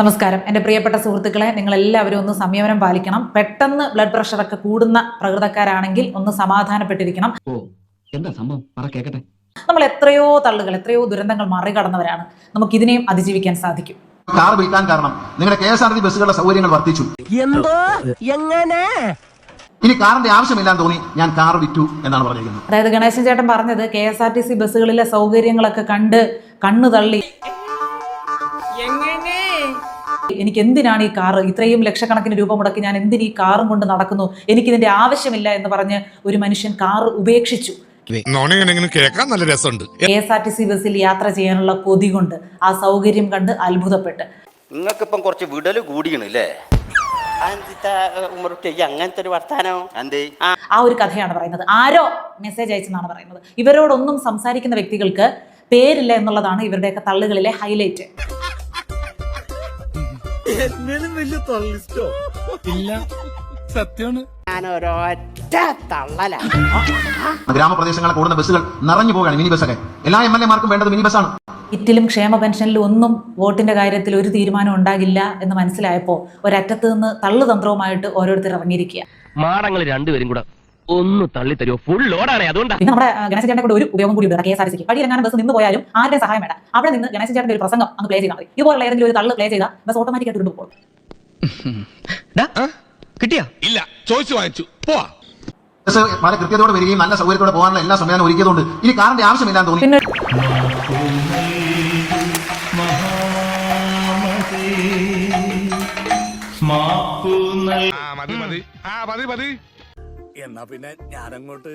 നമസ്കാരം. എന്റെ പ്രിയപ്പെട്ട സുഹൃത്തുക്കളെ നിങ്ങൾ എല്ലാവരും ഒന്ന് സംയമനം പാലിക്കണം. പെട്ടെന്ന് ബ്ലഡ് പ്രഷറൊക്കെ കൂടുന്ന പ്രകൃതക്കാരാണെങ്കിൽ ഒന്ന് സമാധാനപ്പെട്ടിരിക്കണം. എന്താ സംഭവം? പറ കേക്കട്ടെ. നമ്മൾ എത്രയോ തള്ളുകൾ എത്രയോ ദുരന്തങ്ങൾ മറികടന്നവരാണ്. നമുക്ക് ഇതിനെയും അതിജീവിക്കാൻ സാധിക്കും. കാർ വിൽക്കാൻ കാരണം നിങ്ങളുടെ കെ എസ് ആർ ടി ബസ്സുകളുടെ സൗകര്യങ്ങൾ വർദ്ധിച്ചു. എന്തോ? എങ്ങനെ? ഇനി കാറിന്റെ ആവശ്യമില്ലാന്ന് തോന്നി ഞാൻ കാർ വിറ്റു എന്നാണ് പറഞ്ഞിരിക്കുന്നത്. അതായത് ഗണേശൻ ചേട്ടൻ പറഞ്ഞത് K S R T C ബസ്സുകളിലെ സൗകര്യങ്ങളൊക്കെ കണ്ട് കണ്ണു തള്ളി. എനിക്ക് എന്തിനാണ് ഈ കാറ്? ഇത്രയും ലക്ഷക്കണക്കിന് രൂപ മുടക്കി ഞാൻ എന്തിന് ഈ കാറും കൊണ്ട് നടക്കുന്നു? എനിക്കിതിന്റെ ആവശ്യമില്ല എന്ന് പറഞ്ഞ് ഒരു മനുഷ്യൻ കാർ ഉപേക്ഷിച്ചു. കേൾക്കാൻ നല്ല രസമുണ്ട്. K S R T C ബസ്സിൽ യാത്ര ചെയ്യാനുള്ള കൊതി കൊണ്ട് ആ സൗകര്യം കണ്ട് അത്ഭുതപ്പെട്ട്. നിങ്ങൾക്കിപ്പം കുറച്ച് വിടൽ കൂടിയാണ് അല്ലേ ഉമ്മറുട്ടി അങ്ങനത്തെ ഒരു വർത്താനോ? ആ. ആ ഒരു കഥയാണ് പറയുന്നത്. ആരോ മെസ്സേജ് അയച്ചെന്നാണ് പറയുന്നത്. ഇവരോടൊന്നും സംസാരിക്കുന്ന വ്യക്തികൾക്ക് പേരില്ല എന്നുള്ളതാണ് ഇവരുടെയൊക്കെ തള്ളുകളിലെ ഹൈലൈറ്റ് ഞാൻ ഒരൊറ്റ തള്ളല. ഗ്രാമപ്രദേശങ്ങളെ കൂടുന്ന ബസ്സുകൾ നിറഞ്ഞു പോവുകയാണ് മിനി ബസ്സൊക്കെ എല്ലാ എം എൽ എമാർക്കും വേണ്ടത് മിനി ബസ്സാണ് ഇറ്റിലും ക്ഷേമ പെൻഷനിലും ഒന്നും വോട്ടിന്റെ കാര്യത്തിൽ ഒരു തീരുമാനം ഉണ്ടാകില്ല എന്ന് മനസ്സിലായപ്പോൾ ഒരറ്റത്ത് നിന്ന് തള്ളുതന്ത്രവുമായിട്ട് ഓരോരുത്തർ ഇറങ്ങിയിരിക്കുക മാടങ്ങൾ രണ്ടുപേരും കൂടെ ഒന്ന് തള്ളി തരുമോ ഫുൾ ലോഡാണ് അതുകൊണ്ടാണ് പിന്നെ നമ്മുടെ ഗണേശ കൂടെ ഒരു ഉപയോഗം കൂടി ഉണ്ട് കെ എസ് ആർ സിക്ക് വഴി ഇറങ്ങാൻ ബസ് നിന്ന് പോയാലും ആരുടെ സഹായം വേണ്ട. അവിടെ നിന്ന് ഗണേശൻ ചേട്ടന്റെ ഒരു പ്രസംഗം അങ്ങ് പ്ലേ ചെയ്താൽ മതി. ഇതുപോലുള്ള ഏതെങ്കിലും ഒരു തള്ളു പ്ലേ ചെയ്താൽ ബസ് ഓട്ടോമാറ്റിക്കായിട്ട് ഇട്ടു പോകും കിട്ടിയാ? ഇല്ല ചോദിച്ചു വാങ്ങിച്ചു. പോവാ. ബസ് വളരെ കൃത്യതയോടെ വരികയും നല്ല സൗകര്യത്തോടെ പോകാനുള്ള എല്ലാ സംവിധാനം ഒരുക്കിയതുകൊണ്ട് ഇനി കാറിന്റെ ആവശ്യമില്ലാന്ന് തോന്നി. മതി മതി. ആ മതി മതി. എന്നാ പിന്നെ ഞാനങ്ങോട്ട്